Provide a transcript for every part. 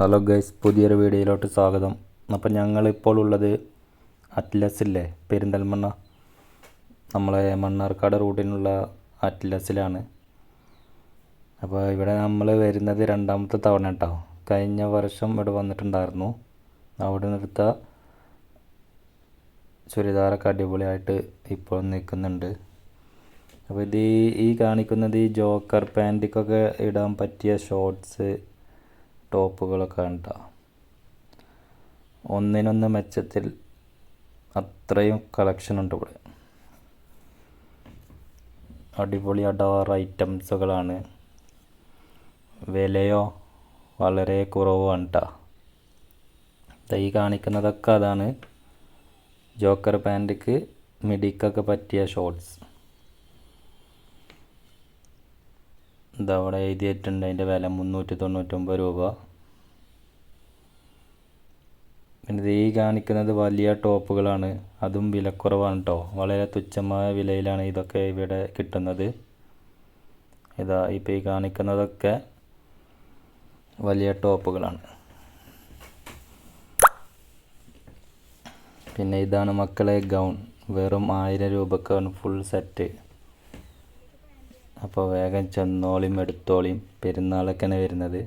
Hello guys പുതിയൊരു വീഡിയോയിലോട്ട് സ്വാഗതം. അപ്പം ഞങ്ങളിപ്പോൾ ഉള്ളത് അറ്റ്ലസില്ലേ പെരിന്തൽമണ്ണ. നമ്മളെ മണ്ണാർക്കാട് റൂട്ടിനുള്ള അറ്റ്ലസിലാണ്. അപ്പോൾ ഇവിടെ നമ്മൾ വരുന്നത് രണ്ടാമത്തെ തവണ കേട്ടോ കഴിഞ്ഞ വർഷം ഇവിടെ വന്നിട്ടുണ്ടായിരുന്നു. അവിടെ നിന്നെടുത്ത ചുരിദാറൊക്കെ അടിപൊളിയായിട്ട് ഇപ്പോൾ നിൽക്കുന്നുണ്ട്. അപ്പോൾ ഇത് ഈ കാണിക്കുന്നത് ഈ ജോക്കർ പാന്റിക്കൊക്കെ ഇടാൻ പറ്റിയ ഷോർട്സ് ടോപ്പുകളൊക്കെ കണ്ട? ഒന്നിനൊന്ന് മെച്ചത്തിൽ അത്രയും കളക്ഷൻ ഉണ്ട് ഇവിടെ. അടിപൊളി അടാർ ഐറ്റംസുകളാണ് വിലയോ വളരെ കുറവാണ് കേട്ടോ ഈ കാണിക്കുന്നതൊക്കെ അതാണ് ജോക്കർ പാന്റിക്ക് മിഡിക്കൊക്കെ പറ്റിയ ഷോർട്സ് ഇതാ അവിടെ എഴുതിയിട്ടുണ്ട്? അതിന്റെ വില മുന്നൂറ്റി തൊണ്ണൂറ്റൊമ്പത് രൂപ. പിന്നെ ഈ കാണിക്കുന്നത് വലിയ ടോപ്പുകളാണ്. അതും വിലക്കുറവാണ് കേട്ടോ വളരെ തുച്ഛമായ വിലയിലാണ് ഇതൊക്കെ ഇവിടെ കിട്ടുന്നത്. ഇതാ ഇപ്പോൾ ഈ കാണിക്കുന്നതൊക്കെ വലിയ ടോപ്പുകളാണ്. പിന്നെ ഇതാണ് മക്കളെ ഗൗൺ. വെറും ആയിരം രൂപക്കാണ് ഫുൾ സെറ്റ് അപ്പോൾ വേഗം ചെന്നോളിയും എടുത്തോളിയും. പെരുന്നാളൊക്കെയാണ് വരുന്നത്.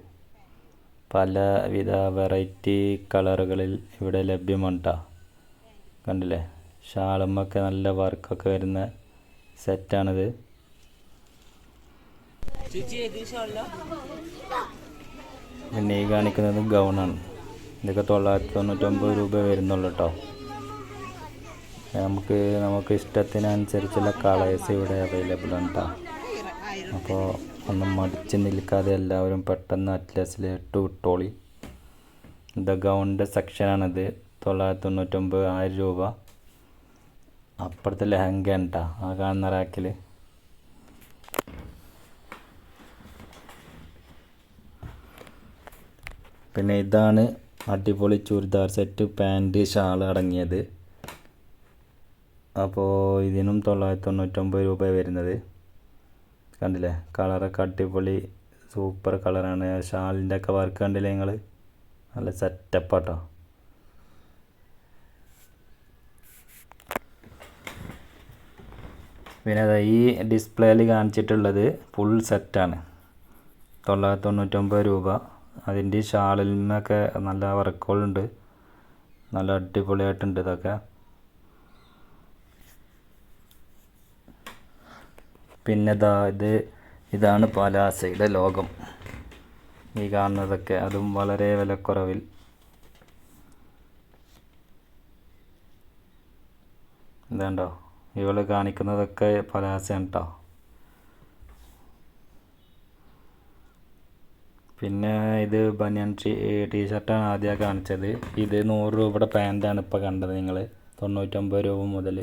പലവിധ വെറൈറ്റി കളറുകളിൽ ഇവിടെ ലഭ്യമാണ്. കണ്ടില്ലേ? ഷാളുമൊക്കെ നല്ല വർക്കൊക്കെ വരുന്ന സെറ്റാണിത് പിന്നെ ഈ കാണിക്കുന്നത് ഗൗണാണ് ഇതൊക്കെ തൊള്ളായിരത്തി തൊണ്ണൂറ്റൊമ്പത് രൂപ വരുന്നുള്ളൂ കേട്ടോ നമുക്ക് നമുക്ക് ഇഷ്ടത്തിനനുസരിച്ചുള്ള കളേഴ്സ് ഇവിടെ അവൈലബിൾ ആണ് കേട്ടോ അപ്പോൾ ഒന്നും മടിച്ച് നിൽക്കാതെ എല്ലാവരും പെട്ടെന്ന് അറ്റ്ലസിൽ ഇട്ട് വിട്ടോളി ഇത് ഗൗണിന്റെ സെക്ഷനാണിത്. തൊള്ളായിരത്തി തൊണ്ണൂറ്റൊമ്പത് ആയിരം രൂപ. അപ്പുറത്തെ ലെഹങ്ക കേട്ടോ ആ കാണുന്ന റാക്കിൽ പിന്നെ ഇതാണ് അടിപൊളി ചുരിദാർ സെറ്റ് പാന്റ് ഷാൾ അടങ്ങിയത്. അപ്പോൾ ഇതിനും തൊള്ളായിരത്തി തൊണ്ണൂറ്റൊമ്പത് രൂപ വരുന്നത്. കണ്ടില്ലേ? കളറൊക്കെ അടിപൊളി സൂപ്പർ കളറാണ് ഷാളിന്റെ ഒക്കെ വർക്ക് കണ്ടില്ലേ നിങ്ങൾ നല്ല സെറ്റപ്പാട്ടോ പിന്നെ അതാ ഈ ഡിസ്പ്ലേയിൽ കാണിച്ചിട്ടുള്ളത് ഫുൾ സെറ്റാണ് തൊള്ളായിരത്തി തൊണ്ണൂറ്റൊമ്പത് രൂപ. അതിന്റെ ഷാളിന്മൊക്കെ നല്ല വർക്കുകളുണ്ട് നല്ല അടിപൊളിയായിട്ടുണ്ട് ഇതൊക്കെ. പിന്നെ ഇതാ ഇത് ഇതാണ് പലാസയുടെ ലോകം. ഈ കാണുന്നതൊക്കെ അതും വളരെ വിലക്കുറവിൽ. എന്താണ്ടോ ഇവൾ കാണിക്കുന്നതൊക്കെ പലാസയാണ് കേട്ടോ പിന്നെ ഇത് ബനിയൻ ടീ ടീഷർട്ടാണ് ആദ്യമായി കാണിച്ചത്. ഇത് നൂറ് രൂപയുടെ പാന്റാണ് ഇപ്പോൾ കണ്ടത് നിങ്ങൾ തൊണ്ണൂറ്റൊമ്പത് രൂപ മുതൽ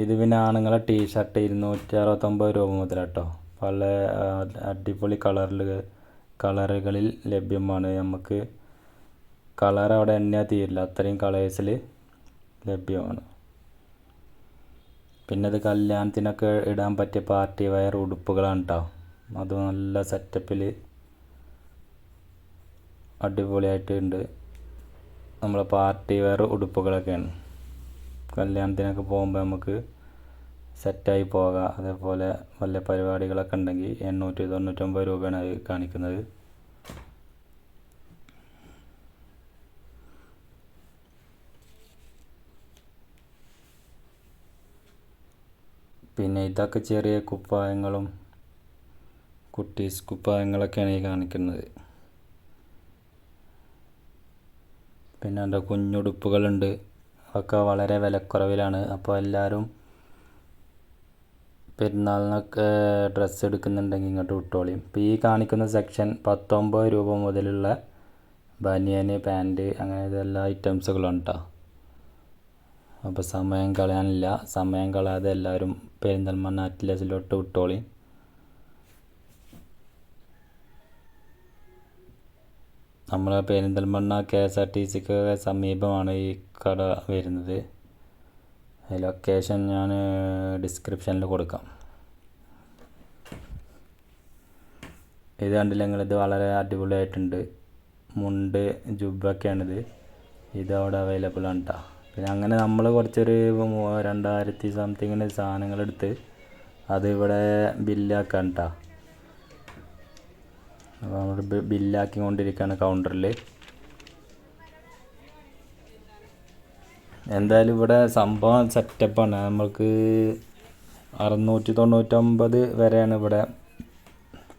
ഇത് പിന്നെ ആണുങ്ങളെ ടീഷർട്ട് ഇരുന്നൂറ്റി അറുപത്തൊമ്പത് രൂപ മുതൽ കേട്ടോ പല അടിപൊളി കളറിൽ കളറുകളിൽ ലഭ്യമാണ്. നമുക്ക് കളർ അവിടെ എണ്ണയാ തീരില്ല. അത്രയും കളേഴ്സിൽ ലഭ്യമാണ്. പിന്നെ അത് കല്യാണത്തിനൊക്കെ ഇടാൻ പറ്റിയ പാർട്ടി വയർ ഉടുപ്പുകളാണ് കേട്ടോ അത് നല്ല സെറ്റപ്പിൽ അടിപൊളിയായിട്ടുണ്ട്. നമ്മളെ പാർട്ടി വെയർ ഉടുപ്പുകളൊക്കെയാണ്. കല്യാണത്തിനൊക്കെ പോകുമ്പോൾ നമുക്ക് സെറ്റായി പോകാം. അതേപോലെ വല്ല പരിപാടികളൊക്കെ ഉണ്ടെങ്കിൽ എണ്ണൂറ്റി തൊണ്ണൂറ്റൊമ്പത് രൂപയാണ് അത് കാണിക്കുന്നത്. പിന്നെ ഇതൊക്കെ ചെറിയ കുപ്പായങ്ങളും കുട്ടീസ് കുപ്പായങ്ങളൊക്കെയാണ് ഈ കാണിക്കുന്നത്. പിന്നെ എന്റെ കുഞ്ഞുടുപ്പുകളുണ്ട്. അതൊക്കെ വളരെ വിലക്കുറവിലാണ്. അപ്പോൾ എല്ലാവരും പെരുന്നാളിനൊക്കെ ഡ്രസ്സ് എടുക്കുന്നുണ്ടെങ്കിൽ ഇങ്ങോട്ട് വിട്ടോളിയും ഇപ്പോൾ ഈ കാണിക്കുന്ന സെക്ഷൻ പത്തൊമ്പത് രൂപ മുതലുള്ള ബനിയന് പാന്റ് അങ്ങനെ ഇതെല്ലാ ഐറ്റംസുകളും കേട്ടോ അപ്പോൾ സമയം കളയാനില്ല. സമയം കളയാതെ എല്ലാവരും പെരിന്തൽമണ്ണ അറ്റ്ലസിലോട്ട് വിട്ടോളി. നമ്മളെ Perinthalmanna K S R T സിക്ക് സമീപമാണ് ഈ കട വരുന്നത്. ലൊക്കേഷൻ ഞാൻ ഡിസ്ക്രിപ്ഷനിൽ കൊടുക്കാം. ഇത് കണ്ടില്ലെങ്കിൽ ഇത് വളരെ അടിപൊളിയായിട്ടുണ്ട്. മുണ്ട് ജുബൊക്കെയാണിത് ഇത് അവിടെ അവൈലബിൾ ആണ് കേട്ടോ പിന്നെ അങ്ങനെ നമ്മൾ കുറച്ചൊരു രണ്ടായിരത്തി സംതിങ്ങിന് സാധനങ്ങളെടുത്ത് അത് ഇവിടെ ബില്ലാക്കാൻ കേട്ടോ അപ്പോൾ നമ്മൾ ബില്ലാക്കി കൊണ്ടിരിക്കുകയാണ് കൗണ്ടറിൽ എന്തായാലും ഇവിടെ സംഭവം സെറ്റപ്പാണ് നമുക്ക് അറുന്നൂറ്റി തൊണ്ണൂറ്റൊമ്പത് വരെയാണ് ഇവിടെ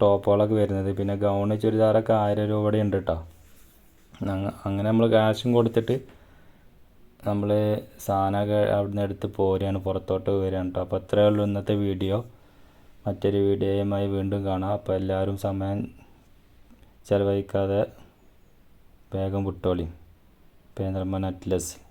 ടോപ്പുകളൊക്കെ വരുന്നത്. പിന്നെ ഗൗണ് ചുരിദാറൊക്കെ ആയിരം രൂപയുടെ ഉണ്ട് കേട്ടോ അങ്ങ- അങ്ങനെ നമ്മൾ ക്യാഷും കൊടുത്തിട്ട് നമ്മൾ സാധനമൊക്കെ നിന്ന് എടുത്ത് പോരുകയാണ്. പുറത്തോട്ട് വരികയാണ് കേട്ടോ അപ്പോൾ അത്രയേ ഉള്ളൂ ഇന്നത്തെ വീഡിയോ മറ്റൊരു വീഡിയോയുമായി വീണ്ടും കാണാം. അപ്പോൾ എല്ലാവരും സമയം ചിലവഴിക്കാതെ വേഗം വിട്ടോളി. പെരിന്തൽമണ്ണ അറ്റ്ലസ്.